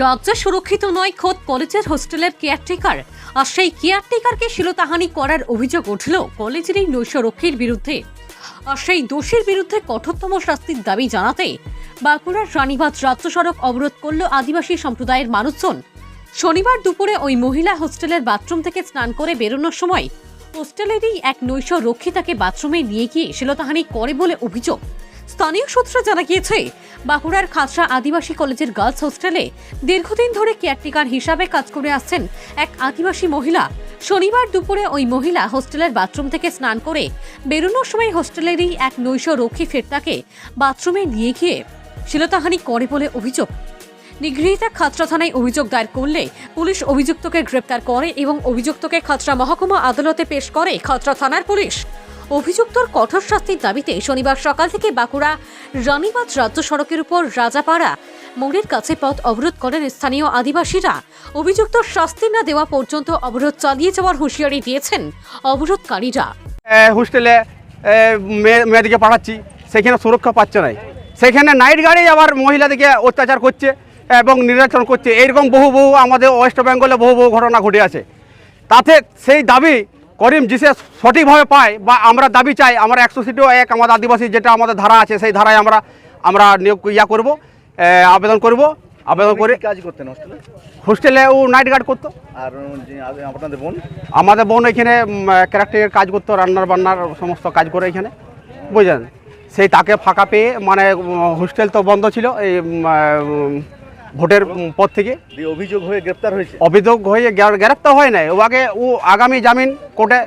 রাজ্যে সুরক্ষিত নয়, খোদ কলেজের হোস্টেলের কেয়ারটেকার। আর সেই কেয়ারটেকারকে শিলতাহানি করার অভিযোগ উঠল কলেজের এই নৈশরক্ষীর বিরুদ্ধে। আর সেই দোষীর বিরুদ্ধে কঠোরতম শাস্তির দাবি জানাতে বাঁকুড়ার রানীবাদ রাজ্য সড়ক অবরোধ করল আদিবাসী সম্প্রদায়ের মানুষজন। শনিবার দুপুরে ওই মহিলা হোস্টেলের বাথরুম থেকে স্নান করে বেরোনোর সময় হোস্টেলেরই এক নৈশ রক্ষী তাকে বাথরুমে নিয়ে গিয়ে শিলতাহানি করে বলে অভিযোগ। স্থানীয় সূত্রে জানা গিয়েছে বাঁকুড়ার খাসড়া আদিবাসী কলেজের গার্লস হোস্টেলে দীর্ঘদিন ধরে কেয়ারটেকার হিসাবে কাজ করে আসছেন এক আদিবাসী মহিলা। শনিবার দুপুরে ওই মহিলা হোস্টেলের বাথরুম থেকে স্নান করে বেরোনোর সময় হোস্টেলেরই এক নৈশ রক্ষী ফের তাকে বাথরুমে নিয়ে গিয়ে শিলতাহানি করে বলে অভিযোগ। নিগৃহীতা খাতড়া থানায় অভিযোগ দায়ের করলে পুলিশ অভিযুক্তকে গ্রেপ্তার করে এবং অভিযুক্তকে খাতড়া মহকুমা আদালতে পেশ করে খাতড়া থানার পুলিশ। অভিযুক্তর কঠোর শাস্তির দাবিতে শনিবার সকাল থেকে বাঁকুড়া রানীবাদ রাজ্য সড়কের উপর রাজাপাড়া মোড়ের কাছে পথ অবরোধ করেন স্থানীয় আদিবাসীরা। অভিযুক্ত শাস্তি না দেওয়া পর্যন্ত অবরোধ চালিয়ে যাওয়ার হুঁশিয়ারি দিয়েছেন অবরোধকারীরা। হোস্টেলে মেয়েদিকে পাঠাচ্ছি, সেখানে সুরক্ষা পাচ্ছে না। সেখানে নাইট গাড়ি আবার মহিলাদেরকে অত্যাচার করছে এবং নির্যাতন করছে। এইরকম বহু বহু আমাদের ওয়েস্ট বেঙ্গলে বহু বহু ঘটনা ঘটে আছে। তাতে সেই দাবি করিম জিসে সঠিকভাবে পায় বা আমরা দাবি চাই আমরা একশো সিটিও এক আমাদের আদিবাসী যেটা আমাদের ধারা আছে সেই ধারায় আমরা আমরা নিয়োগ ইয়া করব আবেদন করব আবেদন করে কাজ করতেন হোস্টেলে হোস্টেলে ও নাইট গার্ড করতো। আর আপনাদের বোন? আমাদের বোন এখানে ক্যারেক্টারের কাজ করতো রান্নার বান্নার সমস্ত কাজ করে এখানে বুঝলেন? সেই তাকে ফাঁকা পেয়ে মানে হোস্টেল তো বন্ধ ছিল এই ভোটের পর থেকে? অভিযোগ হয়ে গ্রেপ্তার হয়েছে। অভিযোগ হয়ে গ্রেপ্তার হয় নাই। ও আগে ও আগামী জামিন কোর্টে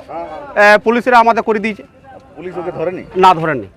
পুলিশেরা পুলিশরা আমাদের করে দিয়েছে। পুলিশ ওকে ধরেনি? না ধরেননি।